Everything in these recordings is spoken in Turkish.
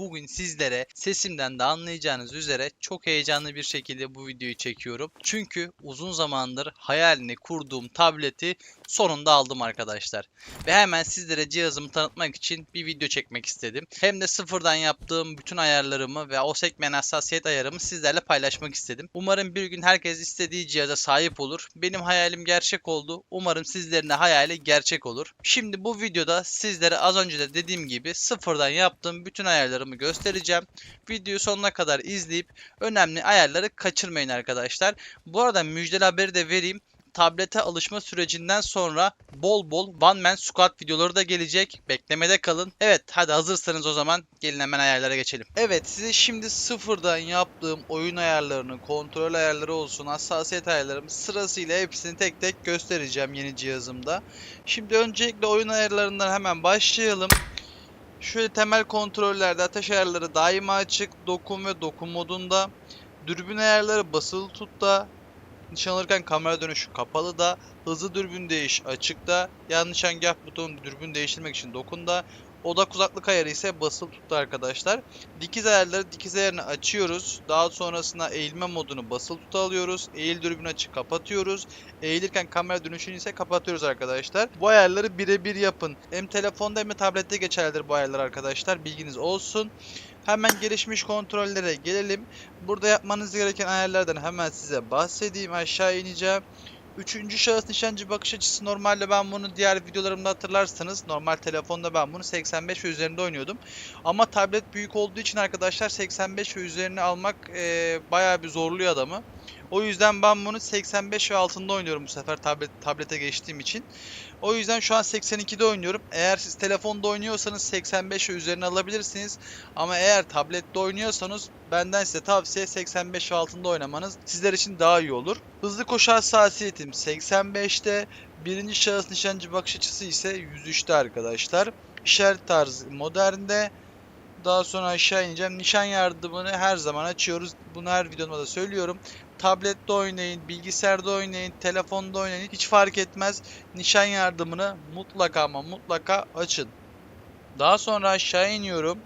bugün sizlere sesimden de anlayacağınız üzere çok heyecanlı bir şekilde bu videoyu çekiyorum. Çünkü uzun zamandır hayalini kurduğum tableti sonunda aldım arkadaşlar. Ve hemen sizlere cihazımı tanıtmak için bir video çekmek istedim. Hem de sıfırdan yaptığım bütün ayarlarımı ve o sekmen hassasiyet ayarımı sizlerle paylaşmak istedim. Umarım bir gün herkes istediği cihaza sahip olur. Benim hayalim gerçek oldu. Umarım sizlerin de hayali gerçek olur. Şimdi bu videoda sizlere az önce de dediğim gibi sıfırdan yaptığım bütün ayarlarımı göstereceğim. Videoyu sonuna kadar izleyip önemli ayarları kaçırmayın arkadaşlar. Bu arada müjdeli haberi de vereyim tablete alışma sürecinden sonra bol bol one man squad videoları da gelecek. Beklemede kalın. Evet hadi hazırsanız o zaman gelin hemen ayarlara geçelim. Evet size şimdi sıfırdan yaptığım oyun ayarlarını, kontrol ayarları olsun, hassasiyet ayarlarımı sırasıyla hepsini tek tek göstereceğim yeni cihazımda. Şimdi öncelikle oyun ayarlarından hemen başlayalım. Şöyle temel kontrollerde ateş ayarları daima açık, dokun ve dokun modunda. Dürbün ayarları basılı tutta, Nişan alırken kamera dönüşü kapalı da, hızlı dürbün değiş açıkta, yan nişangah butonu dürbün değiştirmek için dokunda, odak uzaklık ayarı ise basılı tuttu arkadaşlar. Dikiz ayarları dikiz ayarını açıyoruz. Daha sonrasında eğilme modunu basılı tutu alıyoruz. Eğil dürbün açık kapatıyoruz. Eğilirken kamera dönüşünü ise kapatıyoruz arkadaşlar. Bu ayarları birebir yapın. Hem telefonda hem de tablette geçerlidir bu ayarlar arkadaşlar. Bilginiz olsun. Hemen gelişmiş kontrollere gelelim. Burada yapmanız gereken ayarlardan hemen size bahsedeyim. Aşağı ineceğim. Üçüncü şahıs nişancı bakış açısı normalde ben bunu diğer videolarımda hatırlarsanız normal telefonda ben bunu 85 ve üzerinde oynuyordum. Ama tablet büyük olduğu için arkadaşlar 85 ve üzerine almak e, bayağı bir zorluyor adamı. O yüzden ben bunu 85 ve altında oynuyorum bu sefer tablet tablete geçtiğim için. O yüzden şu an 82'de oynuyorum. Eğer siz telefonda oynuyorsanız 85 ve üzerine alabilirsiniz. Ama eğer tablette oynuyorsanız benden size tavsiye 85 ve altında oynamanız sizler için daha iyi olur. Hızlı koşu hassasiyetim 85'te. Birinci şahıs nişancı bakış açısı ise 103'te arkadaşlar. İşaret tarzı modernde. Daha sonra aşağı ineceğim. Nişan yardımını her zaman açıyoruz. Bunu her videomda da söylüyorum. Tablette oynayın, bilgisayarda oynayın, telefonda oynayın hiç fark etmez. Nişan yardımını mutlaka ama mutlaka açın. Daha sonra aşağı iniyorum.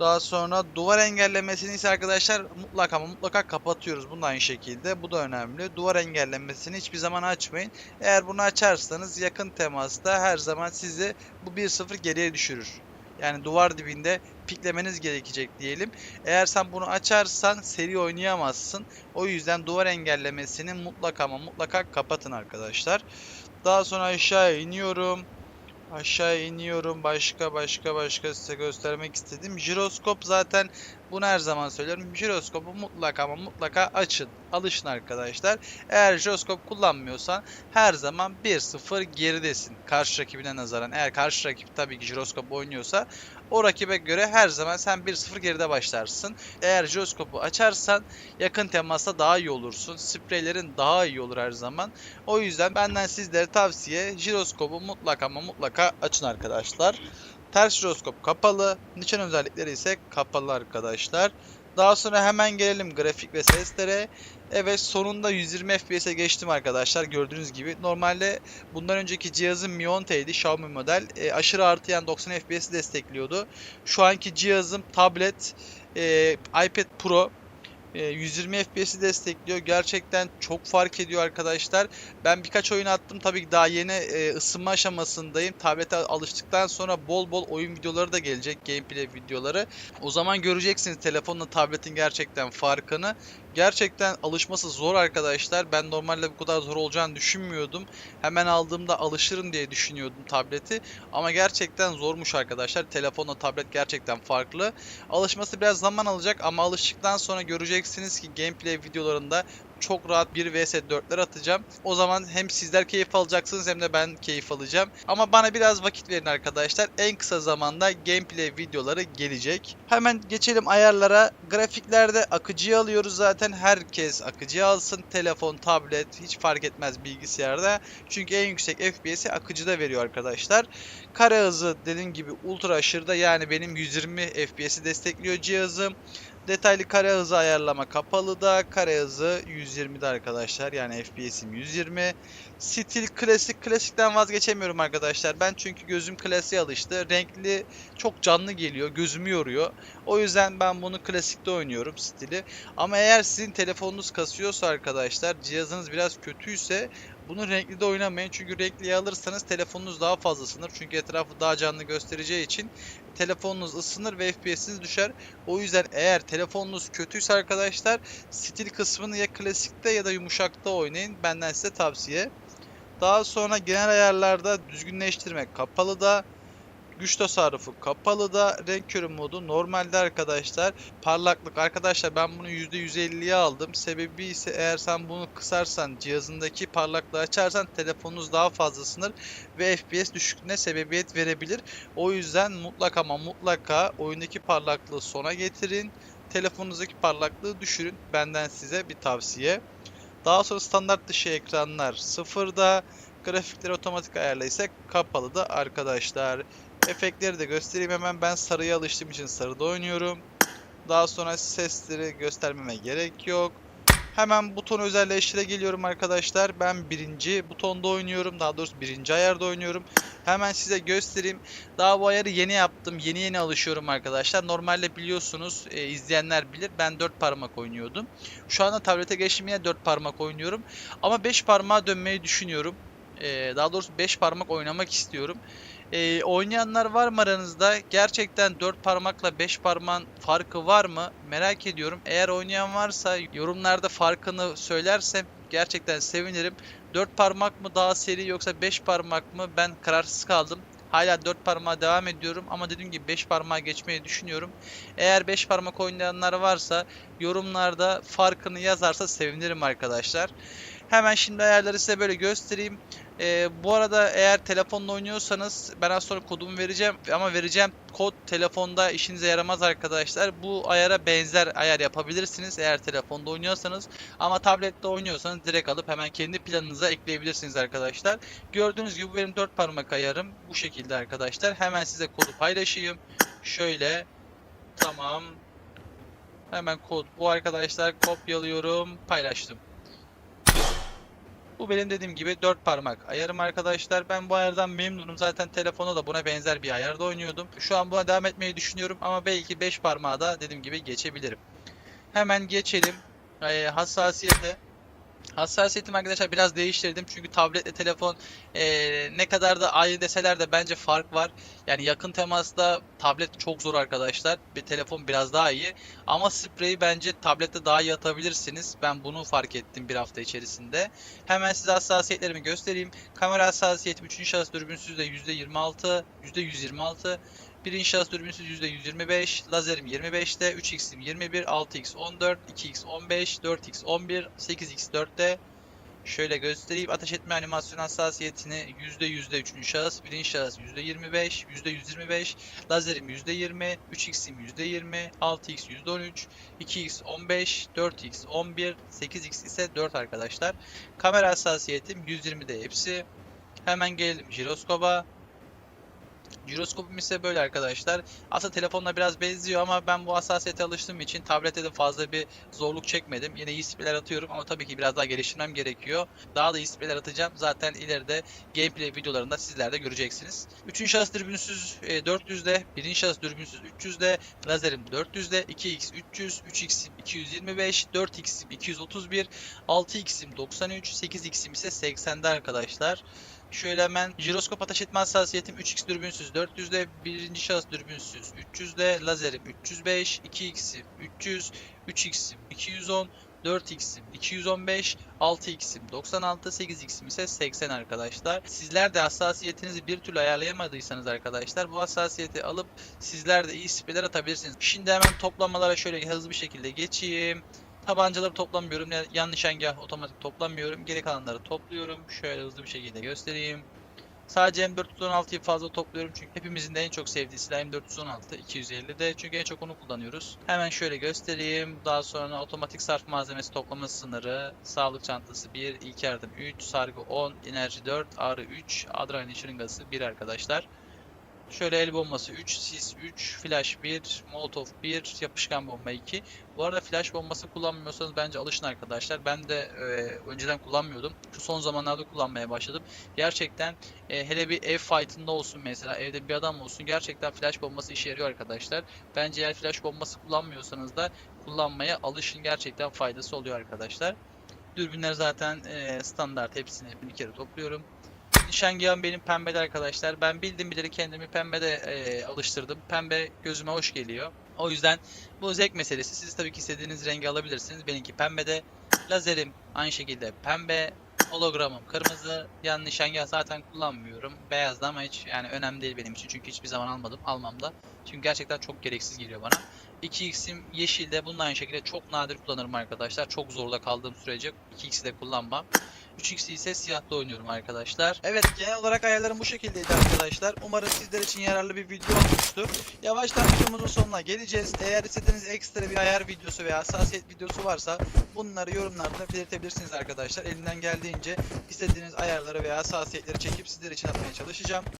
Daha sonra duvar engellemesini ise arkadaşlar mutlaka ama mutlaka kapatıyoruz. Bunu da aynı şekilde. Bu da önemli. Duvar engellemesini hiçbir zaman açmayın. Eğer bunu açarsanız yakın temasta her zaman sizi bu 1-0 geriye düşürür. Yani duvar dibinde piklemeniz gerekecek diyelim. Eğer sen bunu açarsan seri oynayamazsın. O yüzden duvar engellemesini mutlaka ama mutlaka kapatın arkadaşlar. Daha sonra aşağı iniyorum. Aşağı iniyorum. Başka başka başka size göstermek istedim. Jiroskop zaten bunu her zaman söylüyorum. Jiroskopu mutlaka ama mutlaka açın. Alışın arkadaşlar. Eğer jiroskop kullanmıyorsan her zaman 1-0 geridesin. Karşı rakibine nazaran. Eğer karşı rakip tabii ki jiroskop oynuyorsa o rakibe göre her zaman sen 1-0 geride başlarsın. Eğer jiroskopu açarsan yakın temasta daha iyi olursun. Spreylerin daha iyi olur her zaman. O yüzden benden sizlere tavsiye jiroskopu mutlaka ama mutlaka açın arkadaşlar. Ters jiroskop kapalı. Nişan özellikleri ise kapalı arkadaşlar. Daha sonra hemen gelelim grafik ve seslere. Evet sonunda 120 FPS'e geçtim arkadaşlar gördüğünüz gibi. Normalde bundan önceki cihazım Mionte'ydi Xiaomi model. E, aşırı artıyan 90 FPS'i destekliyordu. Şu anki cihazım tablet e, iPad Pro. E, 120 FPS'i destekliyor. Gerçekten çok fark ediyor arkadaşlar. Ben birkaç oyun attım. Tabii ki daha yeni e, ısınma aşamasındayım. Tablete alıştıktan sonra bol bol oyun videoları da gelecek. Gameplay videoları. O zaman göreceksiniz telefonla tabletin gerçekten farkını. Gerçekten alışması zor arkadaşlar. Ben normalde bu kadar zor olacağını düşünmüyordum. Hemen aldığımda alışırım diye düşünüyordum tableti. Ama gerçekten zormuş arkadaşlar. Telefonla tablet gerçekten farklı. Alışması biraz zaman alacak ama alıştıktan sonra göreceksiniz ki gameplay videolarında çok rahat 1 vs 4'ler atacağım. O zaman hem sizler keyif alacaksınız hem de ben keyif alacağım. Ama bana biraz vakit verin arkadaşlar. En kısa zamanda gameplay videoları gelecek. Hemen geçelim ayarlara. Grafiklerde akıcıya alıyoruz zaten. Herkes akıcıya alsın. Telefon, tablet hiç fark etmez bilgisayarda. Çünkü en yüksek FPS'i akıcıda veriyor arkadaşlar. Kare hızı dediğim gibi ultra aşırıda yani benim 120 FPS'i destekliyor cihazım. Detaylı kare hızı ayarlama kapalı da kare hızı 120'de arkadaşlar. Yani FPS'im 120. Stil klasik. Klasikten vazgeçemiyorum arkadaşlar. Ben çünkü gözüm klasiğe alıştı. Renkli çok canlı geliyor. Gözümü yoruyor. O yüzden ben bunu klasikte oynuyorum stili. Ama eğer sizin telefonunuz kasıyorsa arkadaşlar cihazınız biraz kötüyse bunu renkli de oynamayın. Çünkü renkliye alırsanız telefonunuz daha fazla ısınır. Çünkü etrafı daha canlı göstereceği için telefonunuz ısınır ve FPS'iniz düşer. O yüzden eğer telefonunuz kötüyse arkadaşlar stil kısmını ya klasikte ya da yumuşakta oynayın. Benden size tavsiye. Daha sonra genel ayarlarda düzgünleştirme kapalı da güç tasarrufu kapalı da renk körü modu normalde arkadaşlar parlaklık. Arkadaşlar ben bunu %150'ye aldım. Sebebi ise eğer sen bunu kısarsan cihazındaki parlaklığı açarsan telefonunuz daha fazla ısınır ve FPS düşüklüğüne sebebiyet verebilir. O yüzden mutlaka ama mutlaka oyundaki parlaklığı sona getirin telefonunuzdaki parlaklığı düşürün. Benden size bir tavsiye. Daha sonra standart dışı ekranlar sıfırda grafikleri otomatik ayarlayırsak kapalı da arkadaşlar Efektleri de göstereyim hemen. Ben sarıya alıştığım için sarıda oynuyorum. Daha sonra sesleri göstermeme gerek yok. Hemen buton özelleştire geliyorum arkadaşlar. Ben birinci butonda oynuyorum. Daha doğrusu birinci ayarda oynuyorum. Hemen size göstereyim. Daha bu ayarı yeni yaptım. Yeni yeni alışıyorum arkadaşlar. Normalde biliyorsunuz e, izleyenler bilir. Ben 4 parmak oynuyordum. Şu anda tablete geçtim yine 4 parmak oynuyorum. Ama 5 parmağa dönmeyi düşünüyorum. E, daha doğrusu 5 parmak oynamak istiyorum. Ee, oynayanlar var mı aranızda? Gerçekten 4 parmakla 5 parmağın farkı var mı? Merak ediyorum. Eğer oynayan varsa yorumlarda farkını söylerse gerçekten sevinirim. 4 parmak mı daha seri yoksa 5 parmak mı? Ben kararsız kaldım. Hala 4 parmağa devam ediyorum ama dediğim gibi 5 parmağa geçmeyi düşünüyorum. Eğer 5 parmak oynayanlar varsa yorumlarda farkını yazarsa sevinirim arkadaşlar. Hemen şimdi ayarları size böyle göstereyim. Ee, bu arada eğer telefonla oynuyorsanız ben az sonra kodumu vereceğim ama vereceğim kod telefonda işinize yaramaz arkadaşlar. Bu ayara benzer ayar yapabilirsiniz eğer telefonda oynuyorsanız ama tablette oynuyorsanız direkt alıp hemen kendi planınıza ekleyebilirsiniz arkadaşlar. Gördüğünüz gibi benim 4 parmak ayarım bu şekilde arkadaşlar. Hemen size kodu paylaşayım. Şöyle tamam. Hemen kod bu arkadaşlar kopyalıyorum paylaştım. Bu benim dediğim gibi 4 parmak ayarım arkadaşlar. Ben bu ayardan memnunum. Zaten telefona da buna benzer bir ayarda oynuyordum. Şu an buna devam etmeyi düşünüyorum ama belki 5 parmağı da dediğim gibi geçebilirim. Hemen geçelim. Ee, hassasiyete. Hassasiyetimi arkadaşlar biraz değiştirdim çünkü tabletle telefon eee, ne kadar da aynı deseler de bence fark var. Yani yakın temasta tablet çok zor arkadaşlar. Bir telefon biraz daha iyi. Ama spreyi bence tablette daha iyi atabilirsiniz. Ben bunu fark ettim bir hafta içerisinde. Hemen size hassasiyetlerimi göstereyim. Kamera hassasiyetim 3. şahıs dürbünsüz de %26, %126. Birinci şahıs dürbünsüz %125, lazerim 25'te, 3x'im 21, 6x 14, 2x 15, 4x 11, 8x 4'te. Şöyle göstereyim. Ateş etme animasyon hassasiyetini %100'de 3. şahıs, birinci şahıs %25, %125, lazerim %20, 3x'im %20, 6x %13, 2x 15, 4x 11, 8x ise 4 arkadaşlar. Kamera hassasiyetim 120'de hepsi. Hemen gelelim jiroskopa. Jiroskopum ise böyle arkadaşlar. Aslında telefonla biraz benziyor ama ben bu hassasiyete alıştığım için tablette de fazla bir zorluk çekmedim. Yine iyi spreler atıyorum ama tabii ki biraz daha geliştirmem gerekiyor. Daha da iyi spreler atacağım. Zaten ileride gameplay videolarında sizler de göreceksiniz. Üçüncü şahıs dürbünsüz e, 400'de, birinci şahıs dürbünsüz 300'de, lazerim 400'de, 2x 300, 3x'im 225, 4x'im 231, 6x'im 93, 8x'im ise 80'de arkadaşlar. Şöyle hemen jiroskop ateş etme hassasiyetim 3x dürbünsüz 400'de, birinci şahıs dürbünsüz 300'de, lazerim 305, 2x'im 300, 3x'im 210, 4x'im 215, 6x'im 96, 8x'im ise 80 arkadaşlar. Sizler de hassasiyetinizi bir türlü ayarlayamadıysanız arkadaşlar bu hassasiyeti alıp sizler de iyi spreler atabilirsiniz. Şimdi hemen toplamalara şöyle hızlı bir şekilde geçeyim. Tabancaları toplamıyorum. Yan nişangah otomatik toplamıyorum. Geri kalanları topluyorum. Şöyle hızlı bir şekilde göstereyim. Sadece M416'yı fazla topluyorum çünkü hepimizin de en çok sevdiği silah M416 250'de çünkü en çok onu kullanıyoruz. Hemen şöyle göstereyim. Daha sonra otomatik sarf malzemesi toplama sınırı, sağlık çantası 1, ilk yardım 3, sargı 10, enerji 4, ağrı 3, adrenalin şırıngası 1 arkadaşlar. Şöyle el bombası 3, sis 3, flash 1, molotov 1, yapışkan bomba 2. Bu arada flash bombası kullanmıyorsanız bence alışın arkadaşlar. Ben de e, önceden kullanmıyordum. Şu son zamanlarda kullanmaya başladım. Gerçekten e, hele bir ev fight'ında olsun mesela evde bir adam olsun gerçekten flash bombası işe yarıyor arkadaşlar. Bence eğer flash bombası kullanmıyorsanız da kullanmaya alışın gerçekten faydası oluyor arkadaşlar. Dürbünler zaten e, standart hepsini bir kere topluyorum. Nişangahım benim pembede arkadaşlar. Ben bildim bileli kendimi pembede e, alıştırdım. Pembe gözüme hoş geliyor. O yüzden bu zevk meselesi. Siz tabii ki istediğiniz rengi alabilirsiniz. Benimki pembede. Lazerim aynı şekilde pembe. Hologramım kırmızı. Yan nişangah zaten kullanmıyorum. Beyazdı ama hiç yani önemli değil benim için. Çünkü hiçbir zaman almadım. Almam da. Çünkü gerçekten çok gereksiz geliyor bana. 2x'im yeşilde. Bunun aynı şekilde çok nadir kullanırım arkadaşlar. Çok zorda kaldığım sürece 2x'i de kullanmam. 3x ise siyahla oynuyorum arkadaşlar. Evet genel olarak ayarlarım bu şekildeydi arkadaşlar. Umarım sizler için yararlı bir video olmuştur. Yavaştan videomuzun sonuna geleceğiz. Eğer istediğiniz ekstra bir ayar videosu veya hassasiyet videosu varsa bunları yorumlarda belirtebilirsiniz arkadaşlar. Elimden geldiğince istediğiniz ayarları veya hassasiyetleri çekip sizler için atmaya çalışacağım.